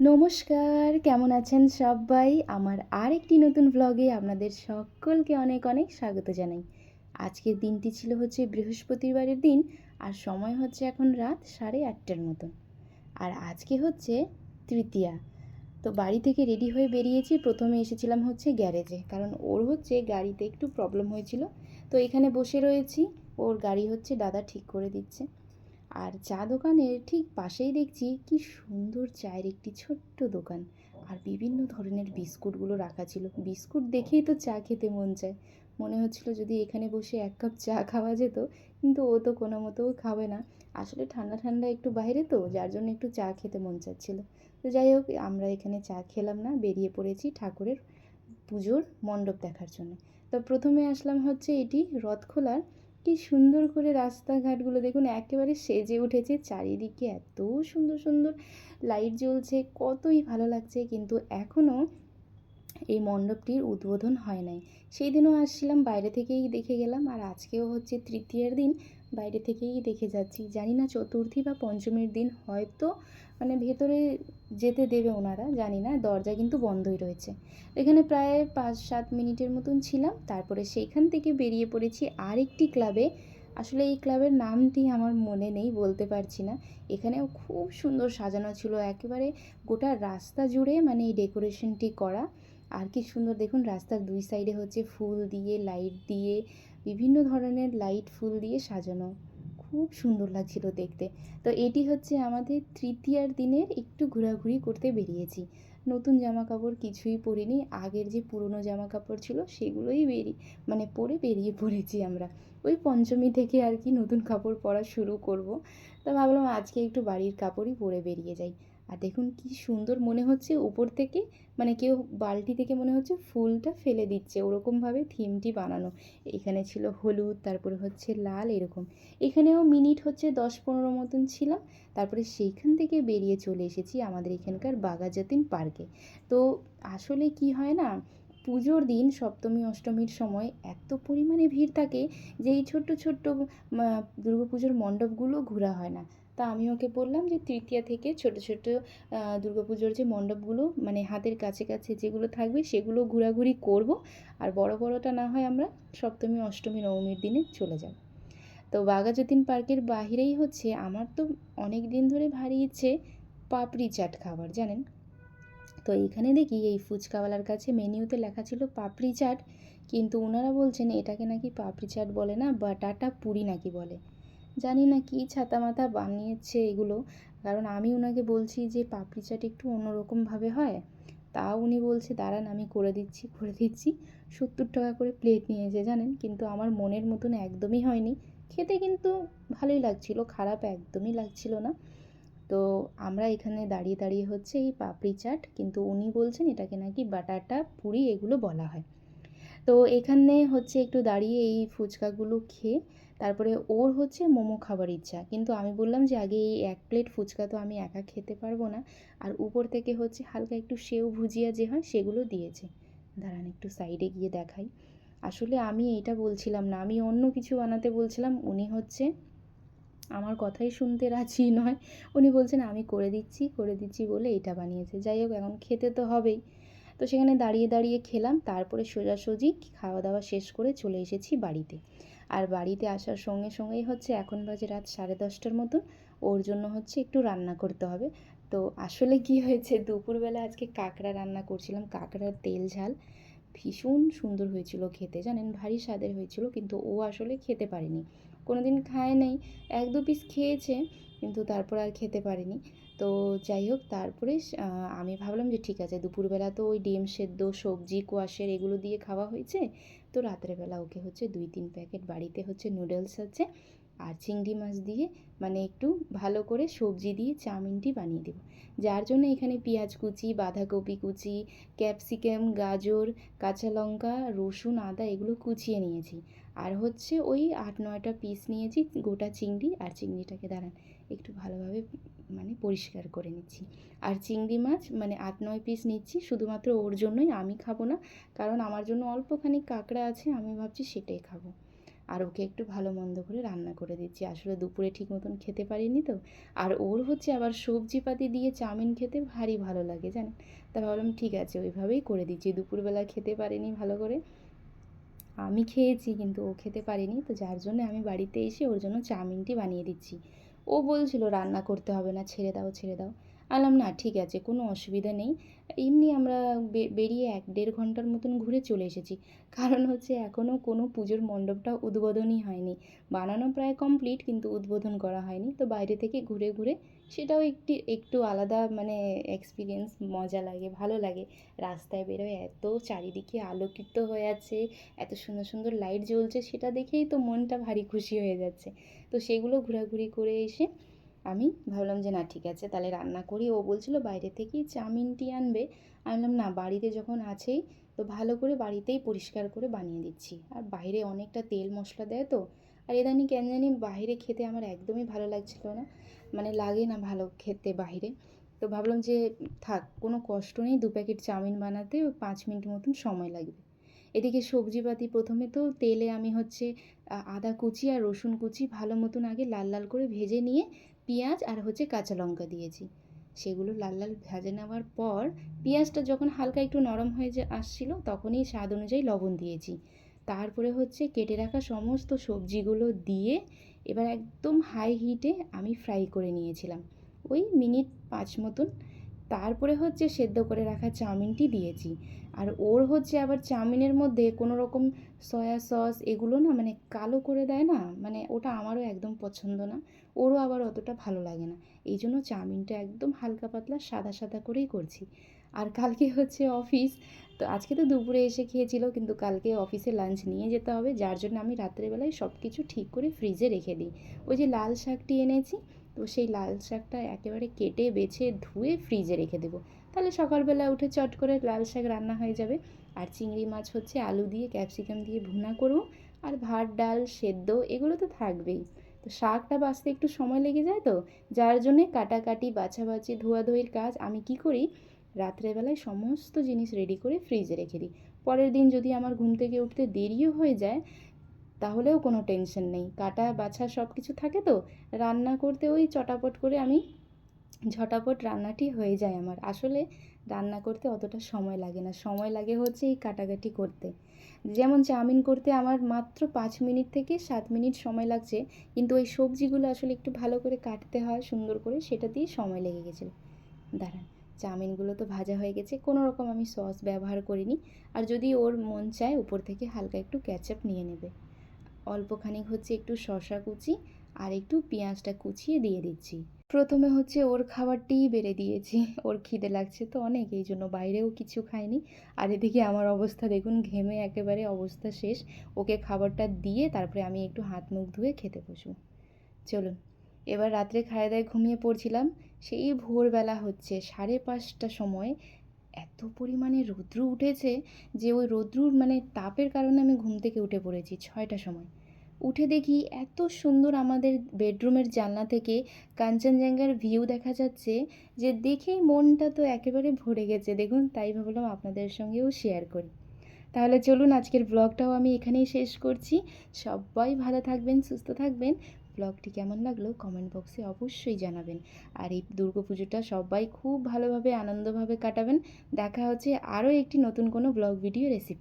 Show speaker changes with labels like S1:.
S1: নমস্কার, কেমন আছেন সবাই? আমার আর একটি নতুন ব্লগে আপনাদের সকলকে অনেক অনেক স্বাগত জানাই। আজকের দিনটি ছিল হচ্ছে বৃহস্পতিবারের দিন, আর সময় হচ্ছে এখন রাত সাড়ে আটটার মতন আর আজকে হচ্ছে তৃতীয়া। তো বাড়ি থেকে রেডি হয়ে বেরিয়েছি, প্রথমে এসেছিলাম হচ্ছে গ্যারেজে, কারণ ওর হচ্ছে গাড়িতে একটু প্রবলেম হয়েছিল। তো এখানে বসে রয়েছি, ওর গাড়ি হচ্ছে দাদা ঠিক করে দিচ্ছে। আর চা দোকানের ঠিক পাশেই দেখছি কি সুন্দর চায়ের একটি ছোট্ট দোকান। আর বিভিন্ন ধরনের বিস্কুটগুলো রাখা ছিল। বিস্কুট দেখেই তো চা খেতে মন চায়। মনে হচ্ছিল যদি এখানে বসে এক কাপ চা খাওয়া যেত, কিন্তু ও তো কোনো মতেও খাবে না। আসলে ঠান্ডা ঠান্ডা একটু বাইরে তো, যার জন্য একটু চা খেতে মন চাচ্ছিল। তো যাই হোক, আমরা এখানে চা খেলাম না, বেরিয়ে পড়েছি ঠাকুরের পুজোর মণ্ডপ দেখার জন্য। তো প্রথমে আসলাম হচ্ছে এটি রথখোলার কি সুন্দর করে রাস্তাঘাটগুলো দেখুন, একেবারে সেজে উঠেছে। চারিদিকে এত সুন্দর সুন্দর লাইট জ্বলছে, কতই ভালো লাগছে। কিন্তু এখনও এই মণ্ডপটির উদ্বোধন হয় নাই। সেই দিনও আসছিলাম, বাইরে থেকেই দেখে গেলাম, আর আজকেও হচ্ছে তৃতীয়ের দিন, বাইরে থেকেই দেখে যাচ্ছি। জানি না চতুর্থী বা পঞ্চমীর দিন হয়তো মানে ভেতরে যেতে দেবে ওনারা, জানি না, দরজা কিন্তু বন্ধই রয়েছে। এখানে প্রায় পাঁচ সাত মিনিটের মতন ছিলাম, তারপরে সেইখান থেকে বেরিয়ে পড়েছি আরেকটি ক্লাবে। আসলে এই ক্লাবের নামটি আমার মনে নেই, বলতে পারছি না। এখানেও খুব সুন্দর সাজানো ছিল, একেবারে গোটা রাস্তা জুড়ে মানে এই ডেকোরেশনটি করা। আর কি সুন্দর দেখুন, রাস্তার দুই সাইডে হচ্ছে ফুল দিয়ে লাইট দিয়ে, বিভিন্ন ধরনের লাইট ফুল দিয়ে সাজানো। খুব সুন্দর লাগছিল দেখতে। তো এটি হচ্ছে আমাদের তৃতীয়ার দিনের একটু ঘোরাঘুরি করতে বেরিয়েছি। নতুন জামা কাপড় কিছুই পরিনি, আগের যে পুরনো জামা কাপড় ছিল সেগুলোই বেরিয়ে মানে পরে বেরিয়ে পড়েছি আমরা। ওই পঞ্চমী থেকে আর কি নতুন কাপড় পরা শুরু করব। তা ভাবলাম আজকে একটু বাড়ির কাপড়ই পরে বেরিয়ে যাই। আর দেখুন কি সুন্দর মনে হচ্ছে উপর থেকে মানে কেউ বালতি থেকে মনে হচ্ছে ফুলটা ফেলে দিচ্ছে, ওরকমভাবে থিমটি বানানো। এখানে ছিল হলুদ, তারপরে হচ্ছে লাল, এরকম। এখানেও মিনিট হচ্ছে দশ পনেরো মতন ছিলাম তারপরে সেইখান থেকে বেরিয়ে চলে এসেছি আমাদের এখানকার বাগাজাতিন পার্কে। তো আসলে কি হয় না, পুজোর দিন সপ্তমী, অষ্টমীর সময় এত পরিমাণে ভিড় থাকে যে এই ছোট্ট ছোট্ট দুর্গা পুজোর মণ্ডপগুলো ঘোরা হয় না। তা আমি ওকে বললাম যে তৃতীয়া থেকে ছোট ছোট দুর্গা পুজোর যে মণ্ডপগুলো মানে হাতের কাছে কাছে যেগুলো থাকবে সেগুলো ঘোরাঘুরি করব। আর বড় বড়টা না হয় আমরা সপ্তমী, অষ্টমী, নবমীর দিনে চলে যাব। তো বাঘাযতীন পার্কের বাহিরেই হচ্ছে আমার তো অনেক দিন ধরে ভারী ইচ্ছে পাপড়ি চাট খাবার জানেন? তো এইখানে দেখি এই ফুচকাওয়ালার কাছে মেনিউতে লেখা ছিল পাপড়ি চাট, কিন্তু ওনারা বলছেন এটাকে নাকি পাপড়ি চাট বলে না বাটাটা পুরি নাকি বলে। জানি না কী ছাতা মাথা বানিয়েছে এগুলো। কারণ আমি ওনাকে বলছি যে পাপড়ি চাট একটু অন্যরকমভাবে হয়। তাও উনি বলছে, দাঁড়ান, আমি করে দিচ্ছি করে দিচ্ছি। সত্তর টাকা করে প্লেট নিয়েছে, জানেন? কিন্তু আমার মনের মতন একদমই হয়নি। খেতে কিন্তু ভালোই লাগছিল, খারাপ একদমই লাগছিল না। তো আমরা এখানে দাঁড়িয়ে দাঁড়িয়ে হচ্ছে এই পাপড়ি চাট কিন্তু উনি বলছেন এটাকে নাকি বাটাটা পুরি এগুলো বলা হয়। তো এখানে হচ্ছে একটু দাঁড়িয়ে এই ফুচকাগুলো খেয়ে, তারপরে ওর হচ্ছে মোমো খাবার ইচ্ছা। কিন্তু আমি বললাম যে, আগে এই এক প্লেট ফুচকা তো আমি একা খেতে পারব না। আর উপর থেকে হচ্ছে হালকা একটু সেও ভুজিয়া যে হয়, সেগুলো দিয়েছে। দাঁড়ান একটু সাইডে গিয়ে দেখাই। আসলে আমি এইটা বলছিলাম না, আমি অন্য কিছু বানাতে বলছিলাম। উনি হচ্ছে আমার কথাই শুনতে রাজি নয়। উনি বলছেন, আমি করে দিচ্ছি করে দিচ্ছি বলে এটা বানিয়েছে। যাই হোক, এখন খেতে তো হবেই। তো সেখানে দাঁড়িয়ে দাঁড়িয়ে খেলাম, তারপরে সোজাসুজি খাওয়া দাওয়া শেষ করে চলে এসেছি বাড়িতে। আর বাড়িতে আসার সঙ্গে সঙ্গেই হচ্ছে এখন বাজে রাত সাড়ে দশটার মতন, ওর জন্য হচ্ছে একটু রান্না করতে হবে। তো আসলে কি হয়েছে, দুপুরবেলা আজকে কাঁকড়া রান্না করছিলাম, কাঁকড়ার তেল ঝাল ভীষণ সুন্দর হয়েছিল খেতে, জানেন? ভারী স্বাদের হয়েছিল, কিন্তু ও আসলে খেতে পারেনি। কোনো দিন খায় নাই, এক দু পিস খেয়েছে কিন্তু তারপর আর খেতে পারেনি। তো যাই হোক, তারপরে আমি ভাবলাম যে ঠিক আছে, দুপুরবেলা তো ওই ডিম সেদ্ধ, সবজি কোয়াশের এগুলো দিয়ে খাওয়া হয়েছে। তো রাত্রেবেলা ওকে হচ্ছে দুই তিন প্যাকেট বাড়িতে হচ্ছে নুডলস আছে আর চিংড়ি মাছ দিয়ে মানে একটু ভালো করে সবজি দিয়ে চাউমিনটি বানিয়ে দেবো। যার জন্য এখানে পেঁয়াজ কুচি, বাঁধাকপি কুচি ক্যাপসিকাম গাজর, কাঁচা লঙ্কা, রসুন, আদা এগুলো কুচিয়ে নিয়েছি। আর হচ্ছে ওই আট, নয়টা পিস নিয়েছি, গোটা চিংড়ি আর চিংড়িটাকে দাঁড়ান, একটু ভালোভাবে মানে পরিষ্কার করে নিচ্ছি। আর চিংড়ি মাছ মানে আট, নয় পিস নিচ্ছি, শুধুমাত্র ওর জন্যই আমি খাব না, কারণ আমার জন্য অল্পখানি কাঁকড়া আছে, আমি ভাবছি সেটাই খাব। আর ওকে একটু ভালো মন্দ করে রান্না করে দিচ্ছি, আসলে দুপুরে ঠিক মতন খেতে পারিনি তো। আর ওর হচ্ছে আবার সবজিপাতি দিয়ে চাউমিন খেতে ভারী ভালো লাগে, জানেন? তা ভাবলাম ঠিক আছে, ওইভাবেই করে দিচ্ছি, দুপুরবেলা খেতে পারিনি ভালো করে। আমি খেয়েছি কিন্তু ও খেতে পারেনি। তো যার জন্য আমি বাড়িতে এসে ওর জন্য চাউমিনটি বানিয়ে দিচ্ছি। ও বলছিল, রান্না করতে হবে না, ছেড়ে দাও ছেড়ে দাও। আলাম, না, ঠিক আছে, কোনো অসুবিধা নেই। এমনি আমরা বেরিয়ে এক দেড় ঘণ্টার মতন ঘুরে চলে এসেছি। কারণ হচ্ছে এখনও কোনো পুজোর মণ্ডপটা উদ্বোধনই হয়নি। বানানো প্রায় কমপ্লিট, কিন্তু উদ্বোধন করা হয়নি। তো বাইরে থেকে ঘুরে ঘুরে সেটাও একটি, একটু আলাদা মানে এক্সপিরিয়েন্স মজা লাগে, ভালো লাগে। রাস্তায় বেরোয় এত চারিদিকে আলোকিত হয়ে আছে, এত সুন্দর সুন্দর লাইট জ্বলছে, সেটা দেখেই তো মনটা ভারী খুশি হয়ে যাচ্ছে। তো সেগুলো ঘোরাঘুরি করে এসে আমি ভাবলাম যে, না, ঠিক আছে, তাহলে রান্না করি। ও বলছিল, বাইরে থেকেই চাউমিনটি আনবে। আমি বললাম, না, বাড়িতে যখন আছেই তো ভালো করে বাড়িতেই পরিষ্কার করে বানিয়ে দিচ্ছি। আর বাইরে অনেকটা তেল মশলা দেয় তো, আর এদানি কেন জানি বাইরে খেতে আমার একদমই ভালো লাগছিল না। মানে লাগে না ভালো খেতে বাইরে। তো ভাবলাম যে, থাক, কোনো কষ্ট নেই, দু প্যাকেট চাউমিন বানাতে পাঁচ মিনিট মতন সময় লাগবে। এদিকে সবজিপাতি প্রথমে তো তেলে আমি হচ্ছে আদা কুচি আর রসুন কুচি ভালো মতন আগে লাল লাল করে ভেজে নিয়ে পেঁয়াজ আর হচ্ছে কাঁচা লঙ্কা দিয়েছি। সেগুলো লাল লাল ভেজে নেওয়ার পর পেঁয়াজটা যখন হালকা একটু নরম হয়ে যে আসছিল, তখনই স্বাদ অনুযায়ী লবণ দিয়েছি। তারপরে হচ্ছে কেটে রাখা সমস্ত সবজিগুলো দিয়ে এবার একদম হাই হিটে আমি ফ্রাই করে নিয়েছিলাম। ওই মিনিট পাঁচ মতন তারপরে হচ্ছে সেদ্ধ করে রাখা চাউমিনটি দিয়েছি। আর ওর হচ্ছে আবার চাউমিনের মধ্যে কোনো রকম সয়া সস এগুলো না মানে কালো করে দেয় না মানে ওটা আমারও একদম পছন্দ না, ওরও আবার অতটা ভালো লাগে না। এই জন্য চাউমিনটা একদম হালকা পাতলা সাদা সাদা করেই করছি। আর কালকে হচ্ছে অফিস, তো আজকে তো দুপুরে এসে খেয়েছিল, কিন্তু কালকে অফিসে লাঞ্চ নিয়ে যেতে হবে, যার জন্য আমি রাত্রেবেলায় সব কিছু ঠিক করে ফ্রিজে রেখে দিই। ওই যে লাল শাকটি এনেছি তো সেই লাল শাকটা একেবারে কেটে, বেছে, ধুয়ে ফ্রিজে রেখে দেবো। তাহলে সকালবেলা উঠে চট করে লাল শাক রান্না হয়ে যাবে। আর চিংড়ি মাছ হচ্ছে আলু দিয়ে ক্যাপসিকাম দিয়ে ভুনা করব। আর ভাত, ডাল, সেদ্ধ এগুলো তো থাকবেই। তো শাকটা বাছতে একটু সময় লেগে যায় তো? যার জন্যে কাটাকাটি, বাছাবাছি, ধোয়াধুয়ির কাজ আমি কি করি? রাত্রেবেলায় সমস্ত জিনিস রেডি করে ফ্রিজে রেখে দিই। পরের দিন যদি আমার ঘুম থেকে উঠতে দেরিও হয়ে যায় তাহলেও কোনো টেনশন নেই। কাটা, বাছা সব কিছু থাকে তো? রান্না করতে ওই চটাপট করে আমি ঝটাপট রান্নাটি হয়ে যায় আমার। আসলে রান্না করতে অতটা সময় লাগে না। সময় লাগে হচ্ছে এই কাটাকাটি করতে। যেমন চাউমিন করতে আমার মাত্র পাঁচ মিনিট থেকে সাত মিনিট সময় লাগছে। কিন্তু ওই সবজিগুলো আসলে একটু ভালো করে কাটতে হয়, সুন্দর করে সেটাতেই সময় লেগে গেছিল। দাঁড়ান, চাউমিনগুলো তো ভাজা হয়ে গেছে। কোনো রকম আমি সস ব্যবহার করিনি। আর যদি ওর মন চায়, উপর থেকে হালকা একটু ক্যাচআপ নিয়ে নেবে। অল্পখানি হচ্ছে একটু শসা কুচি আর একটু পেঁয়াজটা কুচিয়ে দিয়ে দিচ্ছি। প্রথমে হচ্ছে ওর খাবারটিই বেড়ে দিয়েছি। ওর খিদে লাগছে তো অনেক, এই জন্য বাইরেও কিছু খায়নি আর এদিকে আমার অবস্থা দেখুন, ঘেমে একেবারে অবস্থা শেষ। ওকে খাবারটা দিয়ে তারপরে আমি একটু হাত মুখ ধুয়ে খেতে বসবো। চলুন, এবার রাত্রে খাওয়া দাওয়ায় ঘুমিয়ে পড়ছিলাম। সেই ভোরবেলা হচ্ছে সাড়ে পাঁচটা সময় এত পরিমাণে রৌদ্র উঠেছে যে ওই রৌদ্রুর মানে তাপের কারণে আমি ঘুম থেকে উঠে পড়েছি ছয়টা সময়। উঠে দেখি এত সুন্দর আমাদের বেডরুমের জানলা থেকে কাঞ্চনজঙ্ঘার ভিউ দেখা যাচ্ছে যে দেখেই মনটা তো একেবারে ভরে গেছে। দেখুন, তাই ভাবলাম আপনাদের সঙ্গেও শেয়ার করি। তাহলে চলুন আজকের ব্লগটাও আমি এখানেই শেষ করছি। সবাই ভালো থাকবেন, সুস্থ থাকবেন। ব্লগটি কেমন লাগল কমেন্ট বক্সে অবশ্যই জানাবেন। আর এই দুর্গাপুজোটা সবাই খুব ভালোভাবে, আনন্দভাবে কাটাবেন। দেখা হচ্ছে আরও একটি নতুন কোনো ব্লগ ভিডিও রেসিপি